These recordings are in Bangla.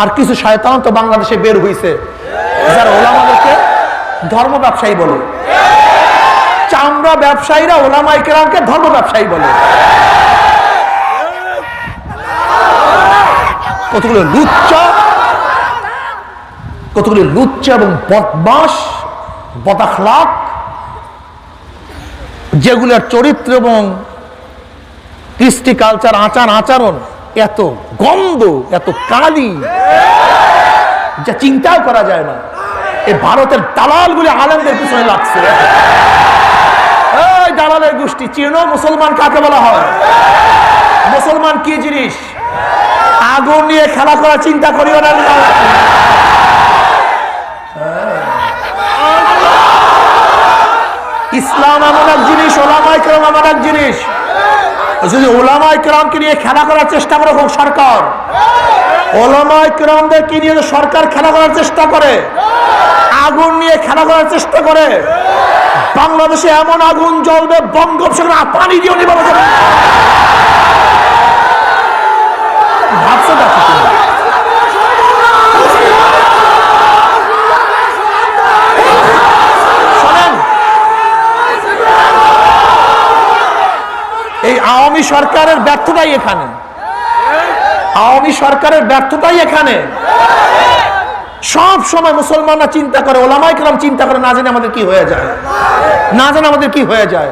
আর কিছু শয়তান তো বাংলাদেশে বের হইছে। যারা ওলামাদেরকে ধর্ম ব্যবসায়ী বলে। চামড়া ব্যবসায়ীরা ওলামাই কেরামকে ধর্ম ব্যবসায়ী বলে। কতগুলো লুচ্চা কতগুলো লুচ্চা এবং বদমাস বদাখলাক, যেগুলোর চরিত্র এবং কৃষ্টি কালচার, আচার, আচরণ এত গন্ধ, এত কালি। যা চিন্তাও করা যায় না। এই ভারতের দালালগুলি আলেমদের পিছনে লাগছে। এই দালালের গোষ্ঠী, চিনো মুসলমান কাকে বলা হয়? মুসলমান কি জিনিস? আগুন নিয়ে খেলা করা চিন্তা করিও না। ইসলাম এমন এক জিনিস ওলামাই কেরাম এমন এক জিনিস। যদি ওলামা ইকরামকে নিয়ে খেলা করার চেষ্টা করে, হোক সরকার। ওলামা ইকরামদেরকে নিয়ে সরকার খেলা করার চেষ্টা করে, আগুন নিয়ে খেলা করার চেষ্টা করে, বাংলাদেশে এমন আগুন জ্বলবে, বঙ্গোপসাগর পানি দিয়ে নিবে ভাবছ দেখো তুমি। শোনেন এই আওয়ামী সরকারের ব্যর্থতাই এখানে। আওয়ামী সরকারের ব্যর্থতাই এখানে। সব সময় মুসলমানরা চিন্তা করে ওলামাই কালাম চিন্তা করে, না জানে আমাদের কি হয়ে যায়। না জানে আমাদের কি হয়ে যায়।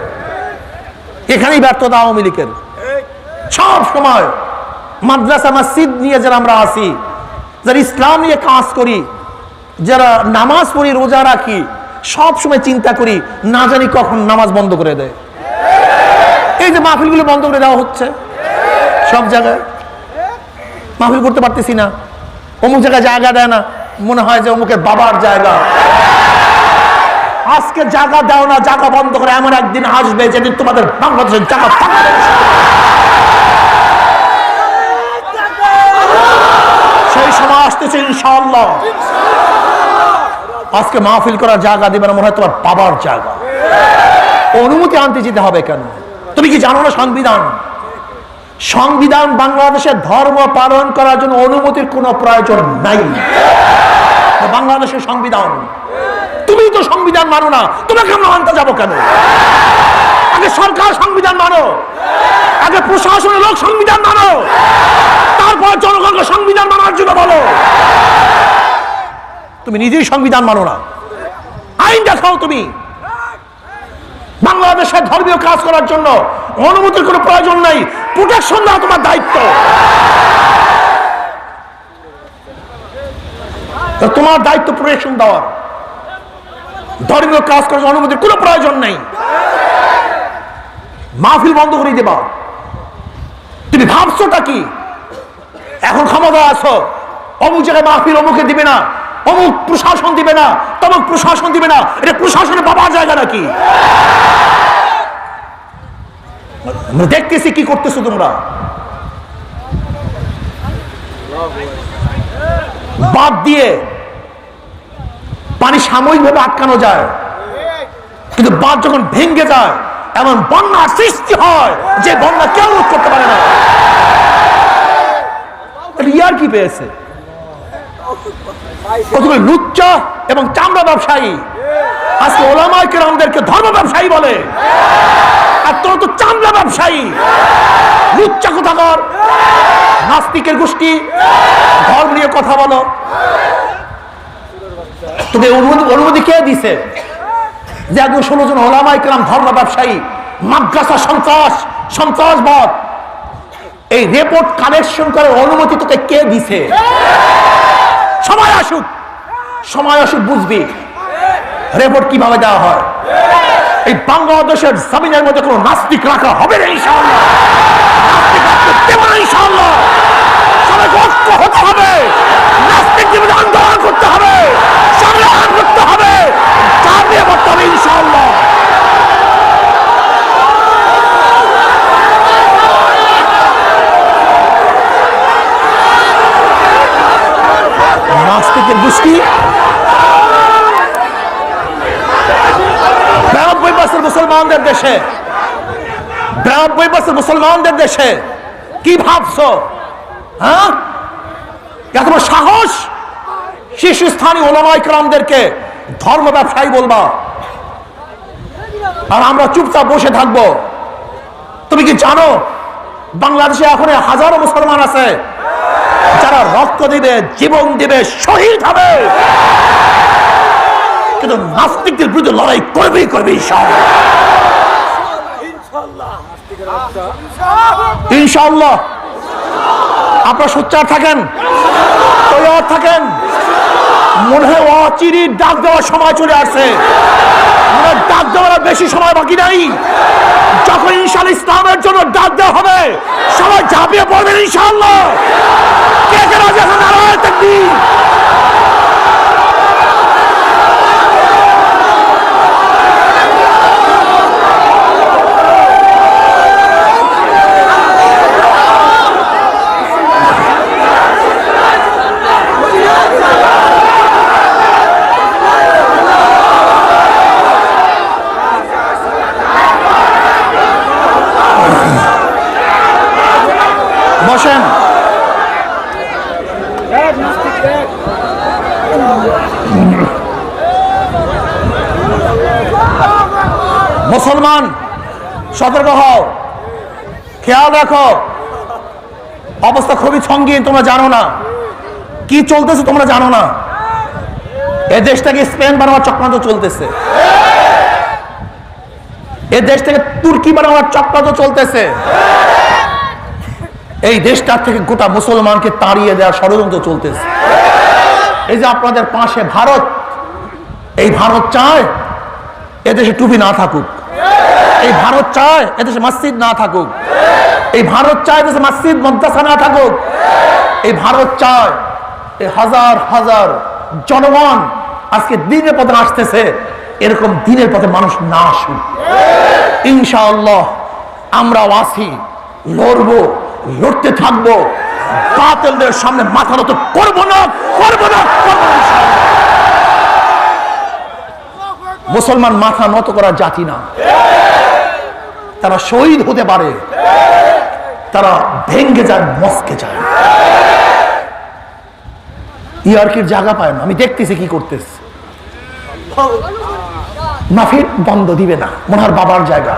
এখানেই ব্যর্থতা আওয়ামী লীগের। সব সময় মাদ্রাসা, মসজিদ নিয়ে যারা আমরা আসি, যারা ইসলাম নিয়ে কাজ করি, যারা নামাজ পড়ি, রোজা রাখি, সব সময় চিন্তা করি, না জানি কখন নামাজ বন্ধ করে দেয়। এই যে মাহফিলগুলো বন্ধ করে দেওয়া হচ্ছে, সব জায়গায়। মাহফিল করতে পারতেছি না। অমুক জায়গায় জায়গা দেয় না। মনে হয় যে অমুকের বাবার জায়গা। আজকে জায়গা দাও না, জায়গা বন্ধ করে এমন একদিন আসবে যেদিন তোমাদের বাংলাদেশের জায়গা থাকবে। সেই সময় আসতেছে ইনশাআল্লাহ। আজকে মাহফিল করার জায়গা দিবে না, মনে হয় তোমার বাবার জায়গা। অনুমতি আনতে যেতে হবে কেন? তুমি কি জানো না সংবিধান? সংবিধান বাংলাদেশের ধর্ম পালন করার জন্য অনুমতির কোনো প্রয়োজন নাই। বাংলাদেশের সংবিধান। তুমি তো সংবিধান মানো না, তোমাকে আমরা মানতে যাব কেন? আগে সরকার সংবিধান মানো, আগে প্রশাসনের লোক সংবিধান মানো, তারপর জনগণকে সংবিধান মানার জন্য বলো। তুমি নিজেই সংবিধান মানো না। আইন দেখাও তুমি। বাংলাদেশের ধর্মীয় কাজ করার জন্য অনুমতির কোনো প্রয়োজন নাই। প্রোটেকশন দেওয়া তোমার দায়িত্ব। তোমার দায়িত্ব প্রোটেকশন দেওয়ার। ধর্মীয় কাজ করার অনুমতির কোনো প্রয়োজন নেই। মাহফিল বন্ধ করে দেবা। তুমি ভাবছোটা কি? এখন ক্ষমতা আছো। অমুক জায়গায় মাহফিল অমুকে দিবে না। অমুক প্রশাসন দিবে না, তমুক প্রশাসন দিবে না। এটা প্রশাসনের বাবার জায়গা নাকি? দেখতেছি কি করতেছো তোমরা। বাদ দিয়ে পানি সাময়িকভাবে আটকানো যায়। কিন্তু বাদ যখন ভেঙে যায়, এমন বন্যার সৃষ্টি হয় যে বন্যা কেউ করতে পারে না। রিয়ার কি পেয়েছে? কতগুলো লুচ্চা এবং চামড়া ব্যবসায়ী। আজকে ওলামাই কেরামদেরকে ধর্ম ব্যবসায়ী বলে। আর তোর তো চামড়া ব্যবসায়ী। লুচ্চা কোথাকার? নাস্তিকের গোষ্ঠী। ধর্ম নিয়ে কথা বলো। তোকে অনুমতি কে দিছে? যে একজন ষোলো জন ওলামাই কেরাম ধর্ম ব্যবসায়ী। মাদ্রাসা সন্ত্রাস, সন্ত্রাসবাদ। এই রিপোর্ট কালেকশন করার অনুমতি তোকে কে দিছে? সময় আসুক সময় আসুক বুঝবি। রেপোর্ট কীভাবে দেওয়া হয়? এই বাংলাদেশের জামিনের মধ্যে কোনো নাস্তিক রাখা হবে না দেব না হতে হবে। নাস্তিক জীবনে আন্দোলন করতে হবে সংগ্রাম করতে হবে চাপ নিয়ে করতে হবে ইনশাআল্লাহ গোষ্ঠী বিরানব্বই বছর মুসলমানদের দেশে। বিরানব্বই বছর মুসলমানদের দেশে। কি ভাবছ? হ্যাঁ? বড় সাহস? শীর্ষস্থানীয় ওলামা ইকরামদেরকে ধর্ম ব্যবসায়ী বলবা। আর আমরা চুপচাপ বসে থাকব। তুমি কি জানো, বাংলাদেশে এখন হাজারো মুসলমান আছে। যারা রক্ত দিবে, জীবন দিবে, শহীদ হবে। কিন্তু নাস্তিকদের বিরুদ্ধে লড়াই করবেই করবে ইনশাআল্লাহ। আপনারা সোচ্চার থাকেন? তৈয়ার থাকেন? মনে হয় অচিরি ডাক দেওয়ার সময় চলে আসছে। ডাক দেওয়ার বেশি সময় বাকি নাই। যখন ইনশাল ইসলামের জন্য ডাক দেওয়া হবে সবাই ঝাঁপিয়ে পড়বেন ইনশাআল্লাহ কে কে রাজি আছেন নারায়ণ তাকবীর বসেন মুসলমান, সতর্ক হও। খেয়াল রাখো। অবস্থা খুবই সঙ্গীন তোমরা জানো না। কি চলতেছে তোমরা জানো না। এ দেশটাকে স্পেন বানাবার চক্রান্ত চলতেছে। এ দেশ থেকে তুর্কি বানাবার চক্রান্ত চলতেছে। এই দেশটার থেকে গোটা মুসলমানকে তাড়িয়ে দেওয়ার ষড়যন্ত্র চলতেছে। এই যে আপনাদের পাশে ভারত, এই ভারত চায় এদেশে টুপি না থাকুক। এই ভারত চায় এদেশে মসজিদ না থাকুক। এই ভারত চায় এদেশে মসজিদ, মদ্রাসা না থাকুক। এই ভারত চায় এই হাজার হাজার জনগণ আজকে দিনের পথে আসতেছে, এরকম দিনের পথে মানুষ না আসুক। ইনশাআল্লাহ আমরাও আসি লড়বো, লড়তে থাকব। বাতিলদের সামনে মাথা নত করব না করব না করব না, মুসলমান মাথা নত করার জাতি না। তারা শহীদ হতে পারে। তারা ভেঙ্গে যায় মস্কে যায়। ইয়ার্কির জায়গা পায় না। আমি দেখতেছি কি করতেছে। মাফির বন্ধ দিবে না। মনার বাবার জায়গা।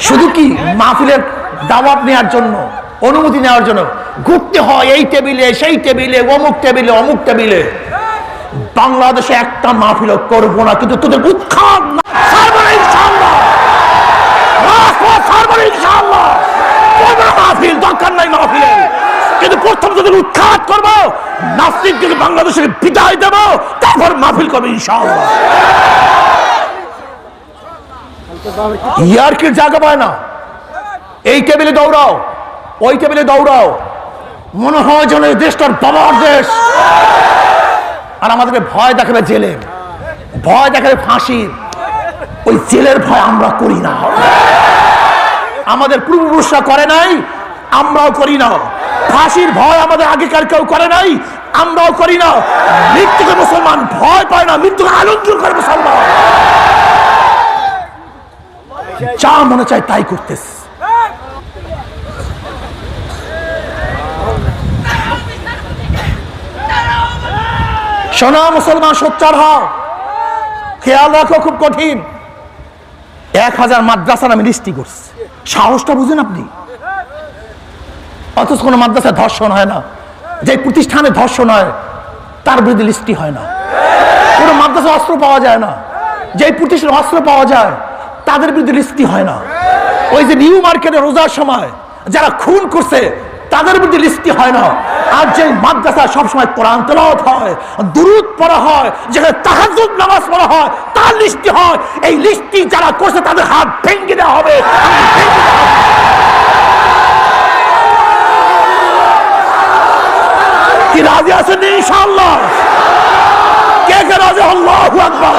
শুধু কি মাহফিলের দাওয়াত নেওয়ার জন্য? অনুমতি নেওয়ার জন্য ঘুরতে হয় এই টেবিলে, সেই টেবিলে, অমুক টেবিলে অমুক টেবিলে। বাংলাদেশে একটা মাহফিল করব না, কিন্তু তোদের উৎখাত নাই কিন্তু প্রথম করব দেবো না। দৌড়াও। ওই টেবিলে দৌড়াও। মনে হয় যেন এই দেশটার বাবার দেশ। আর আমাদেরকে ভয় দেখাবে জেলে। ভয় দেখাবে ফাঁসির ওই জেলের ভয় আমরা করি না। আমাদের পূর্বপুরুষরা করে নাই, আমরাও করি না। ফাঁসির ভয় আমাদের আগেকার কেউ করে নাই, আমরাও করি না। মৃত্যুকে মুসলমান ভয় পায় না, মৃত্যুকে আনন্দ করে মুসলমান। যা মনে চায় তাই করতেছে। শোনা, মুসলমান, সোচ্চার হও। খেয়াল রাখো, খুব কঠিন। এক হাজার মাদ্রাসা নামে লিস্টি করছে। সাহসটা বুঝেন আপনি? অথচ কোনো মাদ্রাসায় ধর্ষণ হয় না। যে প্রতিষ্ঠানে ধর্ষণ হয়, তার বিরুদ্ধে লিস্টি হয় না। কোনো মাদ্রাসা অস্ত্র পাওয়া যায় না। যে প্রতিষ্ঠানে অস্ত্র পাওয়া যায়, তাদের বিরুদ্ধে লিস্টি হয় না। ওই যে নিউ মার্কেটে রোজার সময় যারা খুন করছে, তাদের বিরুদ্ধে লিস্টি হয় না। আর যে মাদ্রাসা সবসময় কোরআন তেলাওয়াত হয়, দুরুদ পড়া হয়, যেখানে তাহাজ্জুদ নামাজ পড়া হয়, তার লিস্টি হয়। এই লিস্টি যারা করছে, তাদের হাত ভেঙে দেওয়া হবে। রাজি আছেন ইনশাআল্লাহ? কে কে রাজি? আল্লাহু আকবার।